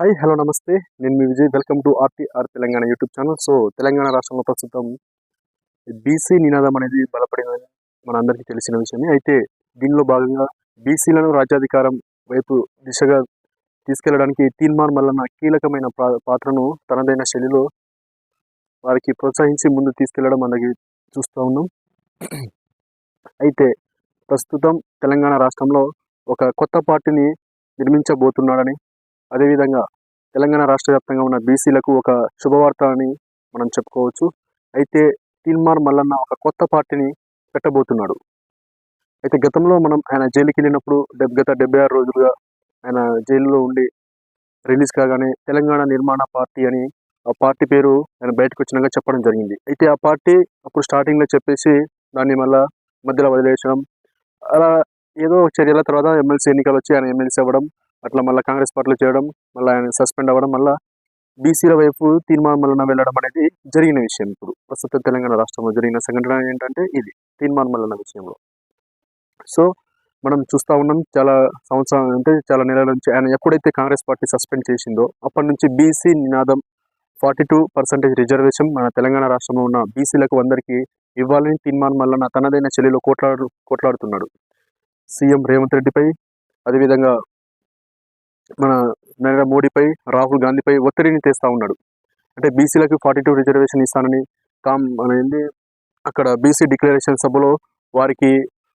Hi hello నమస్తే. నేను మీ Vijay. Welcome to RTR Telangana YouTube channel so Telangana రాష్ట్రంలో ప్రస్తుతం బీసీ నినాదం అనేది బలపడిందని మనందరికీ తెలిసిన విషయమే. అయితే దీనిలో భాగంగా బీసీలను రాజ్యాధికారం వైపు దిశగా తీసుకెళ్ళడానికి తీన్మార్ మల్లన్న కీలకమైన పా- పాత్రను తనదైన శైలిలో వారికి ప్రోత్సహించి ముందు తీసుకెళ్ళడం మనకి చూస్తూ ఉన్నాం. అయితే ప్రస్తుతం తెలంగాణ రాష్ట్రంలో ఒక కొత్త పార్టీని నిర్మించబోతున్నాడని అదేవిధంగా తెలంగాణ రాష్ట్ర వ్యాప్తంగా ఉన్న బీసీలకు ఒక శుభవార్త అని మనం చెప్పుకోవచ్చు. అయితే తీన్మార్ మల్లన్న ఒక కొత్త పార్టీని పెట్టబోతున్నాడు. అయితే గతంలో మనం ఆయన జైలుకి వెళ్ళినప్పుడు డెబ్- గత డెబ్బై ఆరు రోజులుగా ఆయన జైల్లో ఉండి రిలీజ్ కాగానే తెలంగాణ నిర్మాణ పార్టీ అని ఆ పార్టీ పేరు ఆయన బయటకు వచ్చినాక చెప్పడం జరిగింది. అయితే ఆ పార్టీ అప్పుడు స్టార్టింగ్లో చెప్పేసి దాన్ని మళ్ళా మధ్యలో వదిలేసడం అలా ఏదో చర్యల తర్వాత ఎమ్మెల్సీ ఎన్నికలు వచ్చి ఆయన ఎమ్మెల్సీ అవ్వడం అట్లా మళ్ళీ కాంగ్రెస్ పార్టీలో చేయడం మళ్ళీ ఆయన సస్పెండ్ అవ్వడం మళ్ళీ బీసీల వైపు తీర్మానం మల్లన వెళ్ళడం అనేది జరిగిన విషయం ఇప్పుడు. ప్రస్తుత తెలంగాణ రాష్ట్రంలో జరిగిన సంఘటన ఏంటంటే ఇది తీర్మానం మల్లన విషయంలో. సో మనం చూస్తూ ఉన్నాం చాలా సంవత్సరం అంటే చాలా నెలల నుంచి ఆయన ఎప్పుడైతే కాంగ్రెస్ పార్టీ సస్పెండ్ చేసిందో అప్పటి నుంచి బీసీ నినాదం ఫార్టీ టూ పర్సెంటేజ్ రిజర్వేషన్ మన తెలంగాణ రాష్ట్రంలో ఉన్న బీసీలకు అందరికీ ఇవ్వాలని తీర్మానం మల్లన తనదైన చెల్లిలో కోట్లాడు కొట్లాడుతున్నాడు. సీఎం రేవంత్ రెడ్డిపై అదేవిధంగా మన నరేంద్ర మోడీపై రాహుల్ గాంధీపై ఒత్తిడిని తెస్తా ఉన్నాడు. అంటే బీసీలకు ఫార్టీ టూ రిజర్వేషన్ ఇస్తానని కామ్ అనేది అక్కడ బీసీ డిక్లరేషన్ సభలో వారికి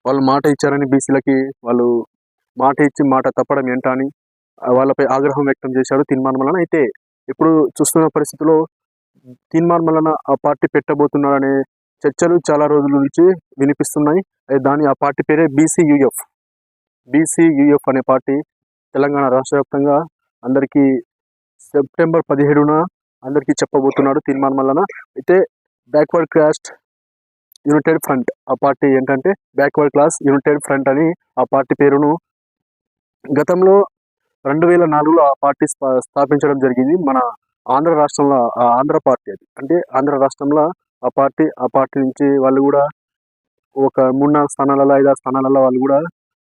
వాళ్ళు మాట ఇచ్చారని బీసీలకి వాళ్ళు మాట ఇచ్చి మాట తప్పడం ఏంటా అని వాళ్ళపై ఆగ్రహం వ్యక్తం చేశాడు తీర్మానం అయితే ఇప్పుడు చూస్తున్న పరిస్థితిలో తీర్మానం వలన ఆ పార్టీ పెట్టబోతున్నాడనే చర్చలు చాలా రోజుల నుంచి వినిపిస్తున్నాయి. అయితే దాని ఆ పార్టీ పేరే బీసీయూఎఫ్. బీసీయూఎఫ్ అనే పార్టీ తెలంగాణ రాష్ట్ర వ్యాప్తంగా అందరికీ సెప్టెంబర్ పదిహేడున అందరికీ చెప్పబోతున్నాడు తీర్మానం వలన అయితే బ్యాక్వర్డ్ క్లాస్ట్ యునైటెడ్ ఫ్రంట్ ఆ పార్టీ ఏంటంటే బ్యాక్వర్డ్ క్లాస్ యునైటెడ్ ఫ్రంట్ అని ఆ పార్టీ పేరును గతంలో రెండు వేల నాలుగులో ఆ పార్టీ స్థా- స్థాపించడం జరిగింది. మన ఆంధ్ర రాష్ట్రంలో ఆంధ్ర పార్టీ అది. అంటే ఆంధ్ర రాష్ట్రంలో ఆ పార్టీ ఆ పార్టీ నుంచి వాళ్ళు కూడా ఒక మూడు నాలుగు స్థానాలలో ఐదారు స్థానాలలో వాళ్ళు కూడా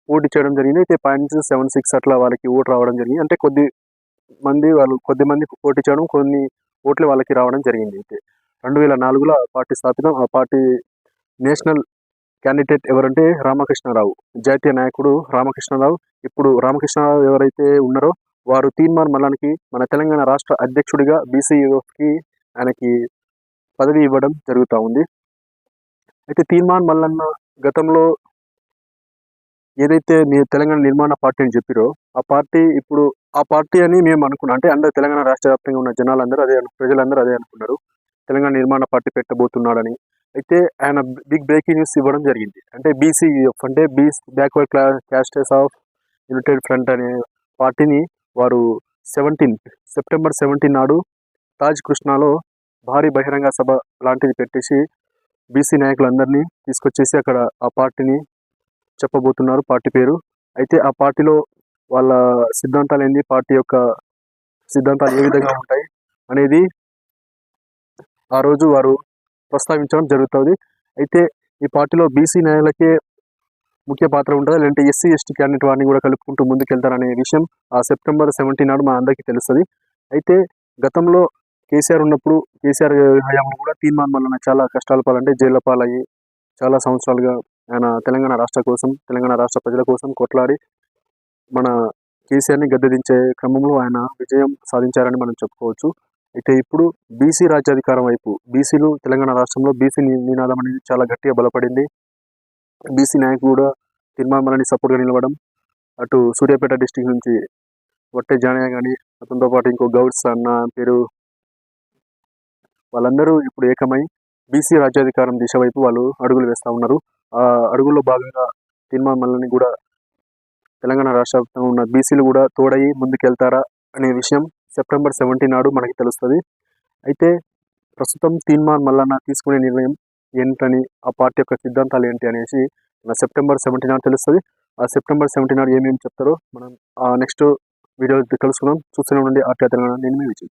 పోటీ చేయడం జరిగింది. అయితే పాయింట్స్ సెవెన్ సిక్స్ అట్లా వాళ్ళకి ఓటు రావడం జరిగింది. అంటే కొద్ది మంది వాళ్ళు కొద్ది మంది పోటీ చేయడం కొన్ని ఓట్లు వాళ్ళకి రావడం జరిగింది. అయితే రెండు వేల నాలుగులో ఆ పార్టీ స్థాపితం. ఆ పార్టీ నేషనల్ క్యాండిడేట్ ఎవరంటే రామకృష్ణారావు. జాతీయ నాయకుడు రామకృష్ణారావు. ఇప్పుడు రామకృష్ణారావు ఎవరైతే ఉన్నారో వారు తీన్మార్ మల్లానికి మన తెలంగాణ రాష్ట్ర అధ్యక్షుడిగా బీసీయూఎఫ్కి ఆయనకి పదవి ఇవ్వడం జరుగుతూ ఉంది. అయితే తీర్మాన్ మల్లన్న గతంలో ఏదైతే ని- తెలంగాణ నిర్మాణ పార్టీ అని చెప్పిరో ఆ పార్టీ ఇప్పుడు ఆ పార్టీ అని మేము అనుకున్నాం. అంటే అందరూ తెలంగాణ రాష్ట్ర వ్యాప్తంగా ఉన్న జనాలందరూ అదే ప్రజలందరూ అదే అనుకున్నారు. తెలంగాణ నిర్మాణ పార్టీ పెట్టబోతున్నాడని. అయితే ఆయన బిగ్ బ్రేకింగ్ న్యూస్ ఇవ్వడం జరిగింది. అంటే బీసీఎఫ్ అంటే బీస్ బ్యాక్వర్డ్ క్లా క్యాస్టర్స్ ఆఫ్ యునైటెడ్ ఫ్రంట్ అనే పార్టీని వారు సెవెంటీన్ సెప్టెంబర్ సెవెంటీన్ నాడు తాజ్ కృష్ణాలో భారీ బహిరంగ సభ లాంటిది పెట్టేసి బీసీ నాయకులందరినీ తీసుకొచ్చేసి అక్కడ ఆ పార్టీని చెప్పబోతున్నారు పార్టీ పేరు. అయితే ఆ పార్టీలో వాళ్ళ సిద్ధాంతాలు ఏంది? పార్టీ యొక్క సిద్ధాంతాలు ఏ విధంగా ఉంటాయి అనేది ఆ రోజు వారు ప్రస్తావించడం జరుగుతుంది. అయితే ఈ పార్టీలో బీసీ నాయకులకే ముఖ్య పాత్ర ఉంటుంది? లేదంటే ఎస్సీ ఎస్టీ క్యాండిడేట్ వారిని కూడా కలుపుకుంటూ ముందుకెళ్తారనే విషయం ఆ సెప్టెంబర్ సెవెంటీన్ నాడు మా అందరికీ తెలుస్తుంది. అయితే గతంలో కేసీఆర్ ఉన్నప్పుడు కేసీఆర్ హయాంలో కూడా తీర్మానం వలన చాలా కష్టాలు పాలంటే జైళ్ళ పాలయ్యి చాలా సంవత్సరాలుగా ఆయన తెలంగాణ రాష్ట్ర కోసం తెలంగాణ రాష్ట్ర ప్రజల కోసం కొట్లాడి మన కేసీఆర్ని గద్దెదించే క్రమంలో ఆయన విజయం సాధించారని మనం చెప్పుకోవచ్చు. అయితే ఇప్పుడు బీసీ రాజ్యాధికారం వైపు బీసీలు తెలంగాణ రాష్ట్రంలో బీసీ నినాదం అనేది చాలా గట్టిగా బలపడింది. బీసీ నాయకులు కూడా తిరుమలని సపోర్ట్గా నిలవడం అటు సూర్యాపేట డిస్టిక్ నుంచి వట్టే జానయ్య కానీ అతనితో పాటు ఇంకో గౌడ్స్ అన్న పేరు వాళ్ళందరూ ఇప్పుడు ఏకమై బీసీ రాజ్యాధికారం దిశ వైపు వాళ్ళు అడుగులు వేస్తూ ఉన్నారు. ఆ అడుగుల్లో భాగంగా మల్లని కూడా తెలంగాణ రాష్ట్ర వ్యాప్తంగా ఉన్న బీసీలు కూడా తోడయి ముందుకెళ్తారా అనే విషయం సెప్టెంబర్ సెవెంటీన్ నాడు మనకి తెలుస్తుంది. అయితే ప్రస్తుతం తీర్మాన్ మల్లన్న తీసుకునే నిర్ణయం ఏంటని ఆ పార్టీ యొక్క సిద్ధాంతాలు ఏంటి అనేసి మన సెప్టెంబర్ సెవెంటీన్ నాడు తెలుస్తుంది. ఆ సెప్టెంబర్ సెవెంటీన్ నాడు ఏమేమి చెప్తారో మనం ఆ నెక్స్ట్ వీడియో తెలుసుకుందాం చూస్తూనే ఉండండి ఆర్టీ తెలంగాణ. నేను మీ విజయ్.